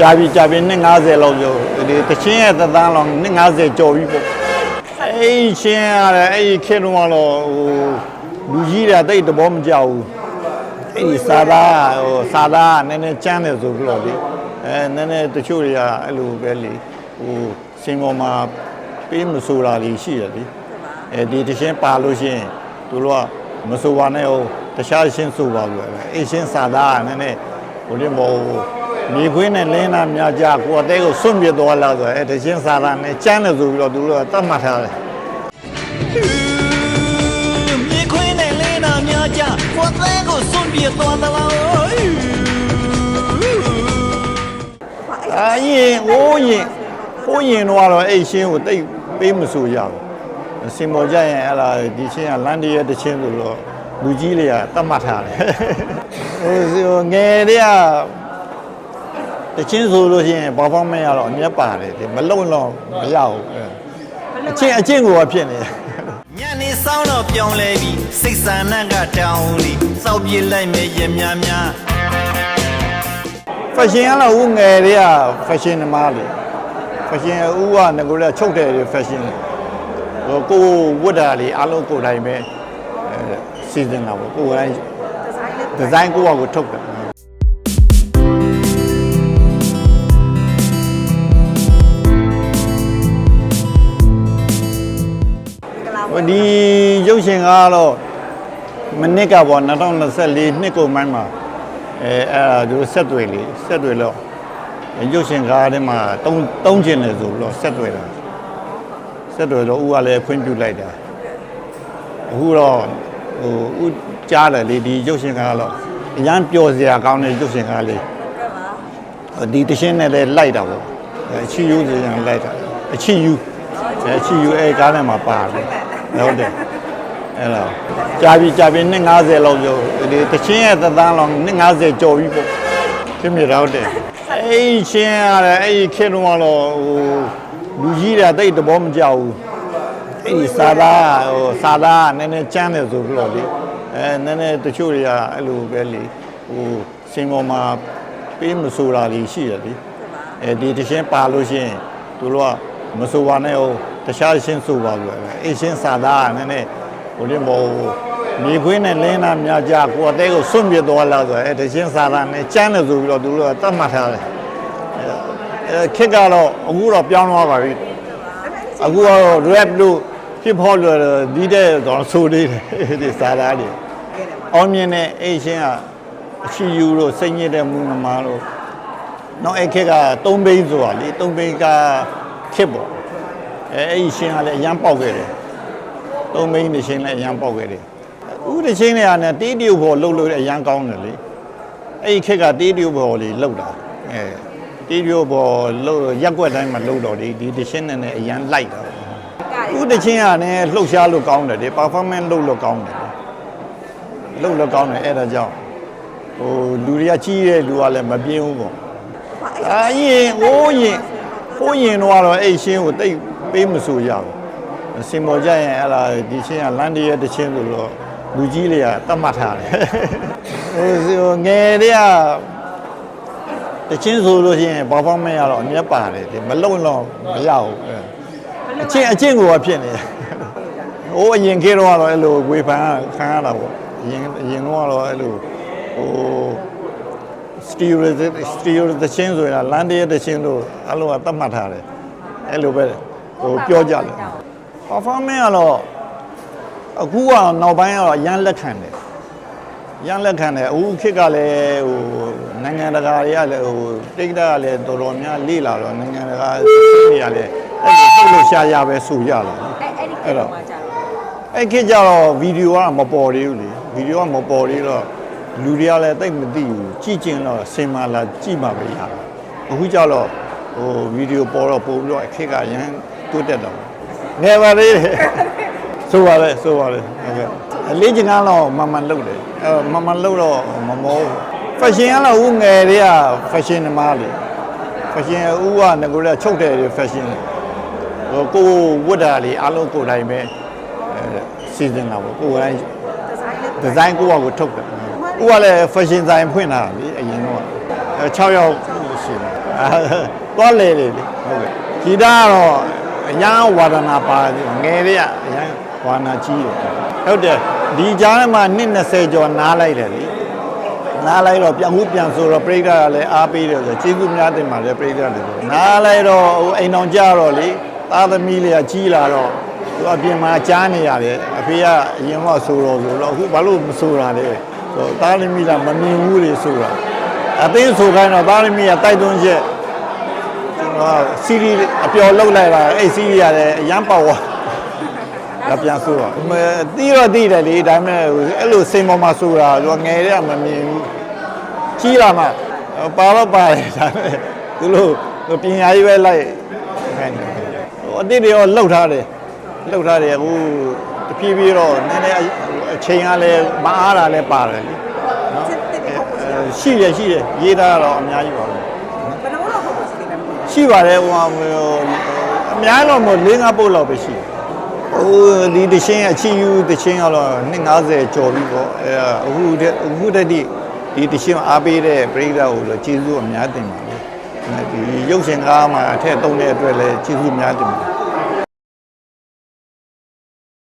ကြာပြီကြာပြီနှစ်90လောက်ကျော်ဒီတချင်းရဲ့သက်တမ်းလောက်နှစ်90ကျော်ပြီပေါ့အဲ့ဒီချင်းရတယ်အဲ့ဒီခေတ်တုန်းကတော့ဟိုလူကြီးတွေတိတ်တဘောမကြောက်ဘူးအဲ့ဒီစာသားဟိုစာသားကနည်းနည်းကျန်းတယ်ဆိုပြီးတော့လေအဲနည်းနည်းတချို့တွေကအဲ့လိုပဲလေဟိုစင်ပေါ်မှာပေးမဆိုတာလေးရှိတယ်လေအဲဒီတချင်းပါလို့ရှိရင်သူတို့ကမဆိုပါနဲ့ဟိုတခြားရှင်းဆိုပါလို့ပဲအဲ့ရှင်းစာသားကနည်းနည်းဟိုဒီမော မြေခွေးနဲ့လင်းနာများကြကိုယ်အသေးကိုစွန့်ပြစ်သွားလာဆိုအဲတချင်းစာသားနဲ့ကျန်းတယ်ဆိုပြီးတော့သူတို့ကတတ်မှတ်ထားတယ်မြေခွေးနဲ့လေးနာများကြကိုယ်သေးကိုစွန့်ပြေသွားသလားအာရင်ဟိုးရင်ဟိုးရင်တော့ကတော့အဲ့ရှင်းကိုတိတ်ပေးမဆိုရဘူးစင်မော်ကြရင်အဲ့လာဒီချင်းကလန်ဒီရဲ့တချင်းဆိုတော့လူကြီးတွေကတတ်မှတ်ထားတယ်ဟိုဟိုငယ်တွေက တချင်းဆိုလို့ရှိရင်ဘာမှမရတော့အမျက်ပါတယ်ဒီမလုံတော့မရဘူးအဲ့အချင်းအချင်းကိုကဖြစ်နေတယ်ညနေဆောင်တော့ပြောင်းလဲပြီးစိတ်ဆန္ဒကတောင်းလီစောက်ပြေးလိုက်မယ်ရများများဖက်ရှင်ကတော့ဦးငယ်တွေကဖက်ရှင်သမားလေဖက်ရှင်ဦးကငကိုလည်းချုပ်တယ်ဖက်ရှင်ဟိုကိုဝတ်တာလေအလုံးကိုယ်တိုင်ပဲအဲစီစဉ်တာပေါ့ကိုယ်တိုင်ဒီဇိုင်းကိုယ့်ဟာကိုယ်ထုတ်တာ ဒီရုပ်ရှင်ကတော့မနစ်ကပေါ့2024နှစ်ကုန်ပိုင်းမှာအဲအဲ့ဒါသူတို့ဆက်တွေ့လေဆက်တွေ့တော့ရုပ်ရှင်ကားထဲမှာတုံးတုံးကျင်တယ်ဆိုပြီးတော့ဆက်တွေ့တာဆက်တွေ့တော့ဦးကလည်းဖွင့်ပြလိုက်တာအခုတော့ဟိုဦးကြားတယ်လေဒီရုပ်ရှင်ကားတော့အရန်ပျော်စရာကောင်းတဲ့ရုပ်ရှင်ကားလေးဒီတရှင်းနဲ့လည်းလိုက်တာပေါ့အချီယူစရာလိုက်တာအချီယူအချီယူအဲကားထဲမှာပါတယ် ဟုတ်တယ်အဲ့တော့ကြာပြီကြာပြီနှစ်90လောက်ကျော်ဒီတချင်းရဲ့သက်တမ်းလောက်နှစ်90ကျော်ပြီပေါ့ဖြစ်မြတော့တယ်အဲ့ဒီချင်းရတယ်အဲ့ဒီခေတ်တုန်းကတော့ဟိုလူကြီးတွေတိတ်တဘောမကြောက်ဘူးအဲ့ဒီစာသားဟိုစာသားကနည်းနည်းကျန်းတယ်ဆိုပြီးတော့လေအဲနည်းနည်းတချို့တွေကအဲ့လိုပဲလေဟိုစင်ပေါ်မှာပေးမဆိုတာလေးရှိတယ်လေအဲဒီတချင်းပါလို့ရှိရင်သူတို့ကမဆိုပါနဲ့ဟိုတ ခြားရှင်းဆိုပါလို့ပဲအဲ့ရှင်းစာသားကနည်းနည်းဟိုဒီမောမြေခွေးနဲ့လင်းနာများကြကိုယ်အသေးကိုစွန့်ပြစ်သွားလာဆိုအဲတချင်းစာသားနဲ့ကျန်းတယ်ဆိုပြီးတော့သူတို့ကတတ်မှတ်ထားတယ်အဲခက်ကတော့အခုတော့ပြောင်းသွားပါပြီအခုကတော့ rap လို့ hip hop လို့ဒီတဲ့တော့ဆိုသေးတယ်ဒီစာသားတွေအောင်မြင်တဲ့အေရှင်းကအချီယူလို့စိတ်ညစ်တဲ့မူနမားလို့နောက်အဲ့ခက်က၃ဘိန်းဆိုတာလေ၃ဘိန်းကခက်ပေါ့ အဲအဲ့ဒီရှင်းကလည်းအရန်ပေါက်ခဲ့တယ်သုံးမိန်းတစ်ချင်းလည်းအရန်ပေါက်ခဲ့တယ်ဥတစ်ချင်းလည်းနဲ့တေးတရုပ်ဘောလှုပ်လို့အရန်ကောင်းတယ်လေအဲ့ဒီခက်ကတေးတရုပ်ဘောလေးလှုပ်တာအဲတေးတရုပ်ဘောလှုပ်ရက်ွက်တိုင်းမှာလှုပ်တော့ဒီဒီတစ်ချင်းနဲ့အရန်လိုက်တာဥတစ်ချင်းကလည်းလှုပ်ရှားလို့ကောင်းတယ်ဒီ performance လှုပ်လို့ကောင်းတယ်လှုပ်လို့ကောင်းတယ်အဲ့ဒါကြောင့်ဟိုလူတွေကကြီးတဲ့လူကလည်းမပြင်းဘူးပေါ့အာရင်ဟိုးရင်ဟိုးရင်တော့အဲ့ရှင်းကိုတိတ် ပေးမဆိုရဘူးစင်မော်ကြရင်အဲ့လာဒီချင်းကလန်ဒီရဲ့တချင်းဆိုတော့လူကြီးတွေကတတ်မှတ်ထားတယ်ဟိုဟိုငယ်တွေကတချင်းဆိုလို့ရှိရင်ဘာမှမရတော့အမျက်ပါတယ်ဒီမလုံတော့မရဘူးအဲ့အချင်းအချင်းကိုကဖြစ်နေတယ်ဟိုအရင်ခေတ်တော့ကတော့အဲ့လိုဝေဖန်ခံရတာပေါ့အရင်အရင်တော့ကတော့အဲ့လိုဟိုစတီရီစတီရီတချင်းဆိုရင်လန်ဒီရဲ့တချင်းတို့အဲ့လိုကတတ်မှတ်ထားတယ်အဲ့လိုပဲ ဟိုပြောကြတယ် performance ကတော့အခုကနောက်ပိုင်းကတော့ရမ်းလက်ခံတယ်ရမ်းလက်ခံတယ်အခုခေတ်ကလည်းဟိုနိုင်ငံတကာတွေကလည်းဟိုတိတ်တကလည်းတော်တော်များလေ့လာတော့နိုင်ငံတကာတွေကလည်းအဲ့လိုထုတ်လို့ရှားရပဲဆိုရလာတယ်အဲ့အဲ့ဒီကတော့မှကြာတော့အဲ့ခေတ်ကျတော့ဗီဒီယိုကမပေါ်သေးဘူးလေဗီဒီယိုကမပေါ်သေးတော့လူတွေကလည်းတိတ်မသိဘူးကြည့်ကျင်တော့စင်မာလာကြည့်မှပဲရတာအခုကျတော့ ဟိုဗီဒီယိုပေါ်တော့ပို့ပြီးတော့အခက်ကရမ်းတိုးတက်တော့ငယ်ပါသေးတယ်ဆိုပါလေဆိုပါလေဟုတ်ကဲ့အလေးချင်ကားတော့မန်မှန်လုပ်တယ်အဲမန်မှန်လုပ်တော့မမောဖက်ရှင်ကတော့ဦးငယ်တွေကဖက်ရှင်သမားလေဖက်ရှင်ဦးကငကိုလည်းချုပ်တယ်ဖက်ရှင်ဟိုကိုဝတ်တာလေအလုံးကိုယ်တိုင်ပဲအဲစီစဉ်တာပေါ့ကိုယ်ကဒီဇိုင်းကိုယ့်ဟာကိုယ်ထုတ်တယ်။ဦးကလည်း fashion design ဖွင့်တာလေအရင်တော့အဲ6ယောက်ရှိတယ်။ သွားလေလေလေဟုတ်ကဲ့ဂီတကတော့အရန်ဝါဒနာပါတယ်ငယ်လေးကအရန်ဝါဒနာကြီးတယ်ဟုတ်တယ်ဒီကြားထဲမှာနှစ်20ကျော်နားလိုက်တယ်လေနားလိုက်တော့ပြန်မှုပြန်ဆိုတော့ပြိဿကလည်းအားပေးတယ်ဆိုကျေးဇူးများတင်ပါတယ်ပြိဿတွေနားလိုက်တော့ဟိုအိမ်အောင်ကြတော့လေသားသမီးလေးကကြီးလာတော့သူအပြင်မှာကြားနေရတယ်အဖေကအရင်ကဆိုတော့ဆိုတော့အခုဘာလို့မဆိုတာလဲဆိုတော့သားသမီးကမမြင်ဘူးလေဆိုတာအသိဆိုခိုင်းတော့သားသမီးကတိုက်တွန်းချက် ကျွန်တော်စီရီအပျော်လောက်လိုက်တာအဲ့စီရီရတယ်အရန်ပေါ့ဝါဒါပြန်ဆိုတော့မတီးတော့တီးတယ်လေဒါပေမဲ့အဲ့လိုစိန်ပေါ်မှာဆိုတာသူငယ်တဲ့ကမမြင်ဘူးကြီးလာမှပါတော့ပါတယ်ဒါပေမဲ့သူတို့ပညာရေးပဲလိုက်ခိုင်းတယ်ဟိုအတိတ်တွေရောလှုပ်ထားတယ်လှုပ်ထားတယ်ဟိုတဖြည်းဖြည်းတော့နည်းနည်းအချိန်ကလည်းမအားတာလည်းပါတယ်လေနော်အဲရှိရရှိရရေးတာတော့အများကြီးပါပဲဘယ်လိုလုပ်ဖို့ ရှိတယ်လဲရှိပါတယ်ဟိုဟာဟိုအများတော့မဟုတ်၄၅ပုတ်လောက်ပဲရှိတယ်ဟိုဒီတချင်းအချီယူတချင်းကတော့250ကျော်ပြီပေါ့အဲအခုတည်းအခုတည်းဒီဒီတချင်းအားပေးတဲ့ပရိသတ်ကိုလည်းကျေးဇူးအများတင်ပါတယ်ဒီရုပ်ရှင်ကားမှာအထက်သုံးတဲ့အတွက်လည်းကျေးဇူးအများတင်ပါတယ်